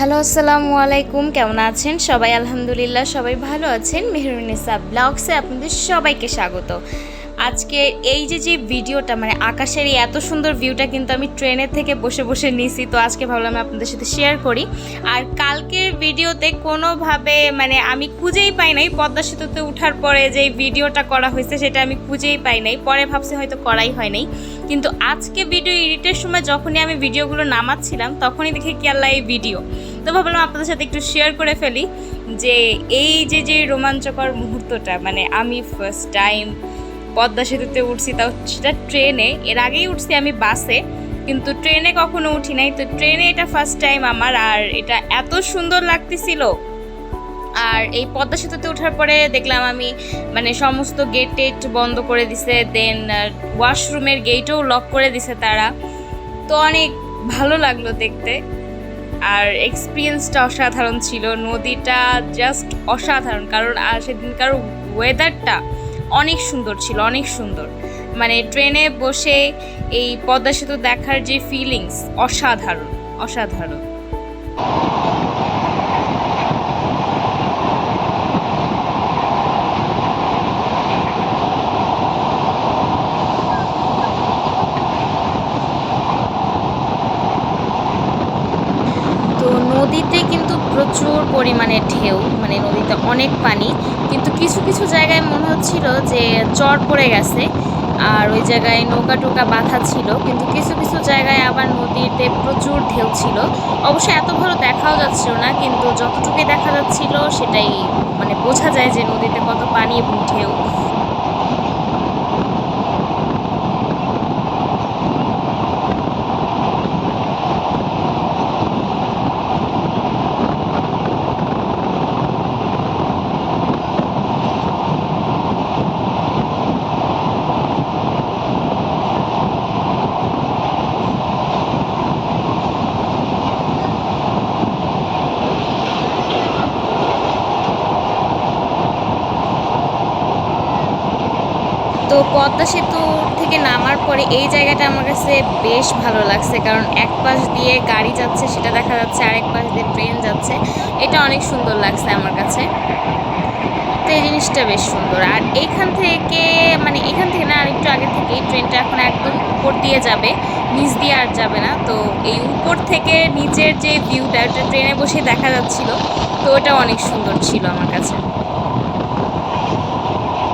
Hello, আসসালামু আলাইকুম। কেমন আছেন? সবাই আলহামদুলিল্লাহ, সবাই ভালো আছেন। মেহরুনিসা ব্লগসে আপনাদের সবাইকে স্বাগত। আজকে এই যে যে ভিডিওটা মানে আকাশের এই এত সুন্দর ভিউটা কিন্তু আমি ট্রেনের থেকে বসে বসে নিছি। তো আজকে ভাবলাম আপনাদের সাথে শেয়ার করি। আর কালকের ভিডিওতে কোনোভাবে মানে আমি খুঁজেই পাই নাই। পদ্মা সেতুতে ওঠার পরে যে ভিডিওটা করা হয়েছে, সেটা আমি খুঁজেই পাই নাই। পরে ভাবছি হয়তো করাই হয় নাই। কিন্তু আজকে ভিডিও এডিটের সময় যখনই আমি ভিডিওগুলো নামাচ্ছিলাম, তখনই দেখি কি আল্লাহ, এই ভিডিও তো ভাবলাম আপনাদের সাথে একটু শেয়ার করে ফেলি যে এই যে যে রোমাঞ্চকর মুহূর্তটা মানে আমি ফার্স্ট টাইম পদ্মা সেতুতে উঠছি, তাও সেটা ট্রেনে। এর আগেই উঠছি আমি বাসে, কিন্তু ট্রেনে কখনো উঠি নাই। তো ট্রেনে এটা ফার্স্ট টাইম আমার, আর এটা এত সুন্দর লাগতেছিল। আর এই পদ্মা সেতুতে ওঠার পরে দেখলাম আমি মানে সমস্ত গেট টেট বন্ধ করে দিছে দেন ওয়াশরুমের গেটও লক করে দিছে তারা। তো অনেক ভালো লাগল দেখতে। আর এক্সপিরিয়েন্সটা অসাধারণ ছিল। নদীটা জাস্ট অসাধারণ, কারণ আর সেদিনকার ওয়েদারটা অনেক সুন্দর ছিল, অনেক সুন্দর। মানে ট্রেনে বসে এই পদ্মা সেতু দেখার যে ফিলিংস অসাধারণ অসাধারণ তো নদীতে কিন্তু প্রচুর পরিমাণে ঢেউ মানে নদীতে অনেক পানি। কিন্তু কিছু কিছু জায়গায় মনে হচ্ছিল যে চর পড়ে গেছে, আর ওই জায়গায় নৌকা টোকা বাঁধা ছিল। কিন্তু কিছু কিছু জায়গায় আবার নদীতে প্রচুর ঢেউ ছিল। অবশ্য এত ভালো দেখাও যাচ্ছিল না, কিন্তু যতটুকুই দেখা যাচ্ছিল সেটাই মানে বোঝা যায় যে নদীতে কত পানি এবং ঢেউ। পদ্মা সেতু থেকে নামার পরে এই জায়গাটা আমার কাছে বেশ ভালো লাগছে, কারণ এক পাশ দিয়ে গাড়ি যাচ্ছে, সেটা দেখা যাচ্ছে, আরেক পাশ দিয়ে ট্রেন যাচ্ছে। এটা অনেক সুন্দর লাগছে আমার কাছে। তো এই জিনিসটা বেশ সুন্দর। আর এইখান থেকে মানে এখান থেকে না, আরেকটু আগে থেকেই ট্রেনটা এখন একদম উপর দিয়ে যাবে, নিচ দিয়ে আর যাবে না। তো এই উপর থেকে নিচের যে ভিউটা ওটা ট্রেনে বসে দেখা যাচ্ছিল। তো ওটা অনেক সুন্দর ছিল আমার কাছে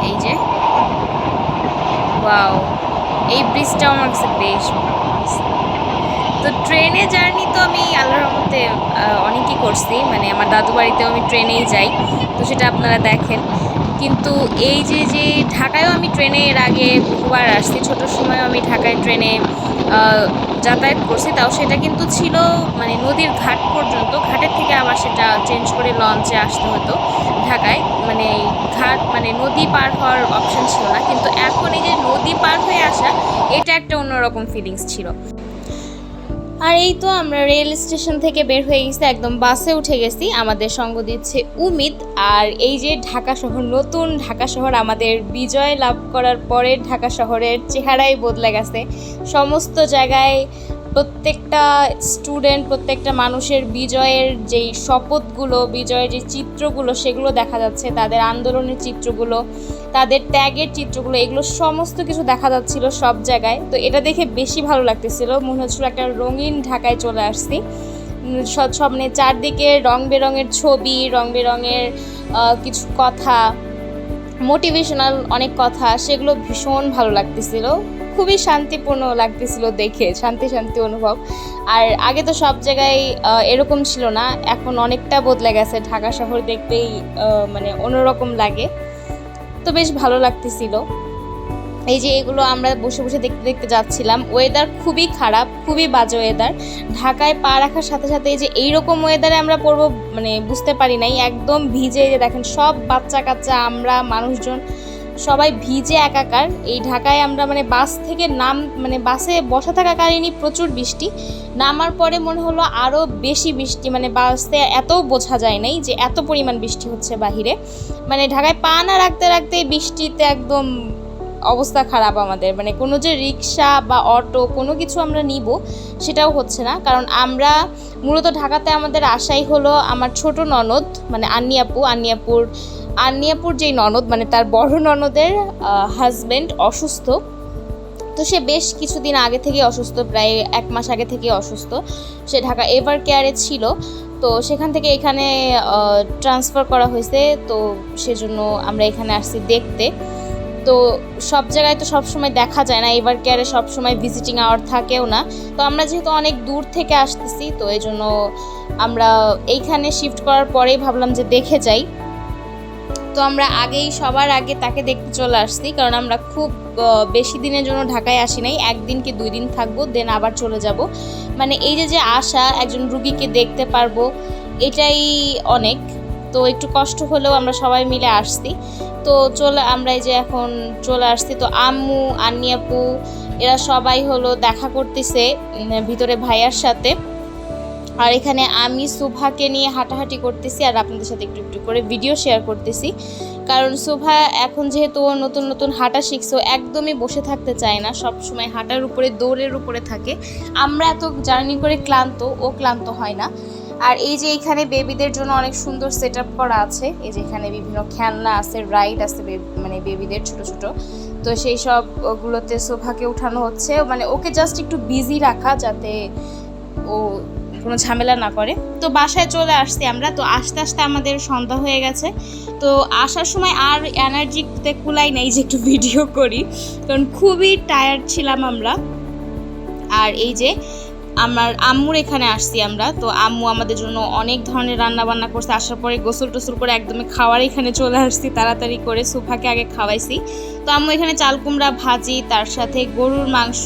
এই যে ওয়াও, এই ব্রিজটাও আমার কাছে বেশ। তো ট্রেনে জার্নি তো আমি আল্লাহর রহমতে অনেকই করছি মানে আমার দাদু বাড়িতেও আমি ট্রেনেই যাই, তো সেটা আপনারা দেখেন কিন্তু এই যে যে ঢাকায়ও আমি ট্রেনে এর আগে বহুবার আসছি ছোটোর সময়ও আমি ঢাকায় ট্রেনে যাতায়াত করছি, তাও সেটা কিন্তু ছিল মানে নদীর ঘাট পর্যন্ত। ঘাটের থেকে আবার সেটা চেঞ্জ করে লঞ্চে আসতে হতো ঢাকায়। মানে ঘাট মানে নদী পার হওয়ার অপশন ছিল না। কিন্তু এখন এই যে নদী পার হয়ে আসা, এটা একটা অন্যরকম ফিলিংস ছিল। আর এই তো আমরা রেল স্টেশন থেকে বের হয়ে গেছি, একদম বাসে উঠে গেছি। আমাদের সঙ্গ দিচ্ছে উমিত। আর এই যে ঢাকা শহর, নতুন ঢাকা শহর, আমাদের বিজয় লাভ করার পরে ঢাকা শহরের চেহারাই বদলে গেছে। সমস্ত জায়গায় প্রত্যেকটা স্টুডেন্ট প্রত্যেকটা মানুষের বিজয়ের যেই শপথগুলো বিজয়ের যে চিত্রগুলো সেগুলো দেখা যাচ্ছে। তাদের আন্দোলনের চিত্রগুলো তাদের ত্যাগের চিত্রগুলো এগুলো সমস্ত কিছু দেখা যাচ্ছিল সব জায়গায়। তো এটা দেখে বেশি ভালো লাগতেছিল। মনে হচ্ছিল একটা রঙিন ঢাকায় চলে আসছি। উম, সব সব মানে চারদিকে রং বেরঙের ছবি রং বেরঙের কিছু কথা মোটিভেশনাল অনেক কথা সেগুলো ভীষণ ভালো লাগতেছিল। খুবই শান্তিপূর্ণ লাগতেছিল দেখে, শান্তি শান্তি অনুভব। আর আগে তো সব জায়গায় এরকম ছিল না। এখন অনেকটা বদলে গেছে। ঢাকা শহর দেখতেই মানে অন্যরকম লাগে। তো বেশ ভালো লাগতেছিল। এই যে এগুলো আমরা বসে বসে দেখতে দেখতে যাচ্ছিলাম। ওয়েদার খুবই খারাপ, খুবই বাজে ওয়েদার ঢাকায় পা রাখার সাথে সাথে এই যে এইরকম ওয়েদারে আমরা পড়ব মানে বুঝতে পারি নাই। একদম ভিজে যে দেখেন, সব বাচ্চা কাচ্চা আমরা, মানুষজন সবাই ভিজে একাকার। এই ঢাকায় আমরা মানে বাস থেকে নাম মানে বাসে বসা থাকাকালীনই প্রচুর বৃষ্টি। নামার পরে মনে হলো আরও বেশি বৃষ্টি মানে বাসে এত বোঝা যায় নাই যে এত পরিমাণ বৃষ্টি হচ্ছে বাহিরে। মানে ঢাকায় পা না রাখতে রাখতে বৃষ্টিতে একদম অবস্থা খারাপ আমাদের। মানে কোনো যে রিক্সা বা অটো কোনো কিছু আমরা নিব সেটাও হচ্ছে না। কারণ আমরা মূলত ঢাকাতে আমাদের আশাই হলো আমার ছোট ননদ মানে আন্নিয়াপু আন্নিয়াপুর আন্নিয়াপুর যেই ননদ মানে তার বড় ননদের হাজব্যান্ড অসুস্থ। তো সে বেশ কিছুদিন আগে থেকে অসুস্থ, প্রায় এক মাস আগে থেকে অসুস্থ। সে ঢাকা এভার কেয়ারে ছিল। তো সেখান থেকে এখানে ট্রান্সফার করা হয়েছে। তো সেজন্য আমরা এখানে আসছি দেখতে। তো সব জায়গায় তো সব সময় দেখা যায় না এবার কেয়ারে সব সময় ভিজিটিং আওয়ার থাকেও না। তো আমরা যেহেতু অনেক দূর থেকে আসতেছি, তো এই জন্য আমরা এইখানে শিফট করার পরেই ভাবলাম যে দেখে যাই। তো আমরা আগেই সবার আগে তাকে দেখতে চলে আসছি, কারণ আমরা খুব বেশি দিনের জন্য ঢাকায় আসি নাই। একদিন কি দুই দিন থাকব, দেন আবার চলে যাব। মানে এই যে যে আশা, একজন রুগীকে দেখতে পারব, এটাই অনেক। তো একটু কষ্ট হলেও আমরা সবাই মিলে আসছি। তো চলে, আমরা এই যে এখন চলে আসছি। তো আম্মু আন্নিয়াপু এরা সবাই হলো দেখা করতেছে ভিতরে ভাইয়ার সাথে। আর এখানে আমি সুভাকে নিয়ে হাঁটাহাঁটি করতেছি আর আপনাদের সাথে একটু একটু করে ভিডিও শেয়ার করতেছি। কারণ সুভা এখন যেহেতু ও নতুন নতুন হাঁটা শিখছে একদমই বসে থাকতে চায় না সব সময় হাঁটার উপরে, দৌড়ের উপরে থাকে। আমরা এত জার্নি করে ক্লান্ত, ও ক্লান্ত হয় না। আর এই যে এখানে বেবিদের জন্য অনেক সুন্দর সেট আপ করা আছে, এই যে এখানে বিভিন্ন খেলনা আছে রাইড আছে মানে বেবিদের ছোট ছোট। তো সেই সব ওগুলোতে সোফাকে উঠানো হচ্ছে মানে ওকে জাস্ট একটু বিজি রাখা যাতে ও কোনো ঝামেলা না করে। তো বাসায় চলে আসছি আমরা। তো আস্তে আস্তে আমাদের সন্ধ্যা হয়ে গেছে। তো আসার সময় আর এনার্জিতে কুলাই নেই যে একটু ভিডিও করি। কারণ খুবই টায়ার্ড ছিলাম আমরা। আর এই যে আমার আম্মুর এখানে আসছি আমরা। তো আম্মু আমাদের জন্য অনেক ধরনের রান্না বান্না করছে। আসার পরে গোসল টোসল করে একদমই খাওয়ার এখানে চলে আসছি। তাড়াতাড়ি করে সোফাকে আগে খাওয়াইছি। তো আম্মু এখানে চাল কুমড়া ভাজি, তার সাথে গরুর মাংস,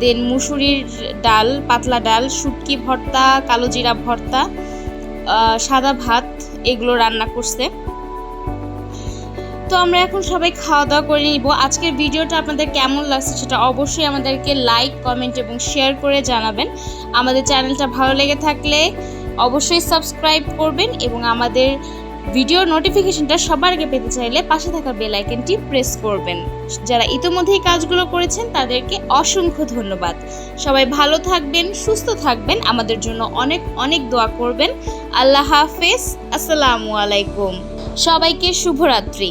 দেন মুসুরির ডাল, পাতলা ডাল, শুটকি ভর্তা, কালো জিরা ভর্তা সাদা ভাত, এগুলো রান্না করছে। তো আমরা এখন সবাই খাওয়া দাওয়া করে নিব। আজকের ভিডিওটা আপনাদের কেমন লাগছে সেটা অবশ্যই আমাদেরকে লাইক কমেন্ট এবং শেয়ার করে জানাবেন। আমাদের চ্যানেলটা ভালো লেগে থাকলে অবশ্যই সাবস্ক্রাইব করবেন এবং আমাদের ভিডিও নোটিফিকেশনটা সবার আগে পেতে চাইলে পাশে থাকা বেল আইকনটি প্রেস করবেন। যারা ইতোমধ্যেই কাজগুলো করেছেন, তাদেরকে অসংখ্য ধন্যবাদ। সবাই ভালো থাকবেন, সুস্থ থাকবেন, আমাদের জন্য অনেক অনেক দোয়া করবেন। আল্লাহ হাফেজ, আসসালামু আলাইকুম। সবাইকে শুভরাত্রি।